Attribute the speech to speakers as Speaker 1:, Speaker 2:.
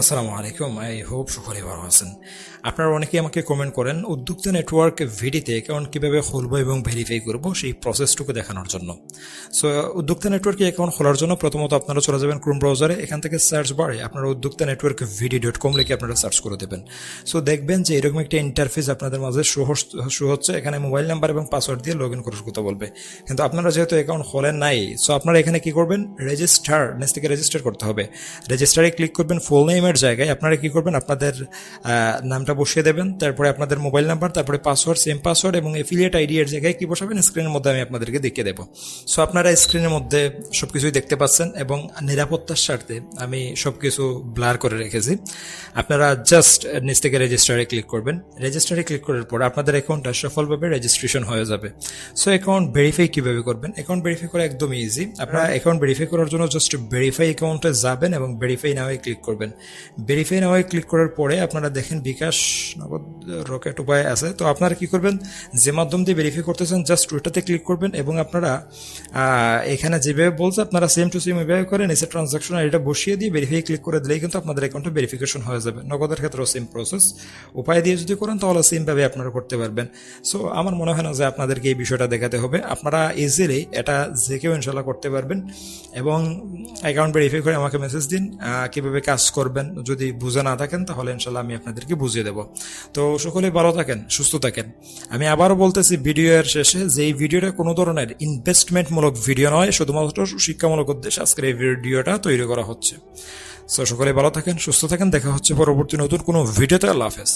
Speaker 1: আসসালামু আলাইকুম, I hope সকলে ভালো আছেন। আপনারা অনেকেই আমাকে কমেন্ট করেন, উদ্যোক্তা নেটওয়ার্ক ভিডিতে অ্যাকাউন্ট কীভাবে খুলবো এবং ভেরিফাই করব সেই প্রসেসটুকু দেখানোর জন্য। সো উদ্যোক্তা নেটওয়ার্কে অ্যাকাউন্ট খোলার জন্য প্রথমত আপনারা চলে যাবেন ক্রোম ব্রাউজারে এখান থেকে সার্চ বারে আপনারা উদ্যোক্তা নেটওয়ার্ক ভিডি ডট কম লিখে আপনারা সার্চ করে দেবেন। সো দেখবেন যে এরকম একটা ইন্টারফেস আপনাদের মাঝে শো হচ্ছে, এখানে মোবাইল নাম্বার এবং পাসওয়ার্ড দিয়ে লগ ইন করার কথা বলবে। কিন্তু আপনারা যেহেতু অ্যাকাউন্ট খোলেন নাই সো আপনারা এখানে কি করবেন? রেজিস্টার নেক্সট থেকে রেজিস্টার করতে হবে। রেজিস্টারে ক্লিক করবেন ফুল নেমের জায়গায় আপনারা কি করবেন? আপনাদের নামটা বসিয়ে দেবেন, তারপরে আপনাদের মোবাইল নাম্বার তারপরে পাসওয়ার্ড সেম পাসওয়ার্ড এবং এফিলিয়েট আইডি এর জায়গায় কি বসাবেন? স্ক্রিনের মধ্যে আমি আপনাদেরকে দেখিয়ে দেবো। সো আপনারা স্ক্রিনের মধ্যে সবকিছুই দেখতে পাচ্ছেন এবং নিরাপত্তার স্বার্থে আমি সবকিছু ব্লার করে রেখেছি। আপনারা জাস্ট নিচ থেকে রেজিস্টারে ক্লিক করবেন। রেজিস্টারে ক্লিক করার পর আপনাদের অ্যাকাউন্টটা সফলভাবে রেজিস্ট্রেশন হয়ে যাবে। সো অ্যাকাউন্ট ভেরিফাই কীভাবে করবেন? অ্যাকাউন্ট ভেরিফাই করা একদম ইজি আপনারা অ্যাকাউন্ট ভেরিফাই করার জন্য জাস্ট ভেরিফাই অ্যাকাউন্টে যাবেন এবং ভেরিফাই নামে ক্লিক করবেন। ভেরিফাই নামে ক্লিক করার পরে আপনারা দেখেন বিকাশ নগদ রকেট উপায় আছে। তো আপনারা কি করবেন? যে মাধ্যম দিয়ে ভেরিফাই করতেছেন জাস্ট ওইটাতে ক্লিক করবেন এবং আপনারা এখানে যেভাবে বলছে, আপনারা সেম টু সেম এভাবে করেন, এসে ট্রানজাকশন এটা বসিয়ে দিয়ে ভেরিফাই ক্লিক করে দিলেই কিন্তু আপনাদের অ্যাকাউন্টে ভেরিফিকেশন হয়ে যাবে। নগদের ক্ষেত্রেও সেম প্রসেস উপায় দিয়ে যদি করেন, তাহলে সেমভাবে আপনারা করতে পারবেন। সো আমার মনে হয় না যে আপনাদেরকে এই বিষয়টা দেখাতে হবে। আপনারা ইজিলি এটা যে কেউ ইনশাল্লাহ করতে পারবেন এবং অ্যাকাউন্ট ভেরিফাই করে আমাকে মেসেজ দিন কীভাবে কাজ করবেন। যদি বুঝে না থাকেন, তাহলে ইনশাল্লাহ আমি আপনাদেরকে বুঝিয়ে দেব। তো সকলে ভালো থাকেন, সুস্থ থাকেন। আমি আবারও বলতেছি ভিডিও এর শেষে যে এই ভিডিওটা কোনো ধরনের ইনভেস্টমেন্টমূলক ভিডিও নয়, শুধুমাত্র শিক্ষামূলক উদ্দেশ্যে আজকের এই ভিডিওটা তৈরি করা হচ্ছে। সো সকলে ভালো থাকেন, সুস্থ থাকেন, দেখা হচ্ছে পরবর্তী নতুন কোনো ভিডিওতে। আল্লাহ হাফেজ।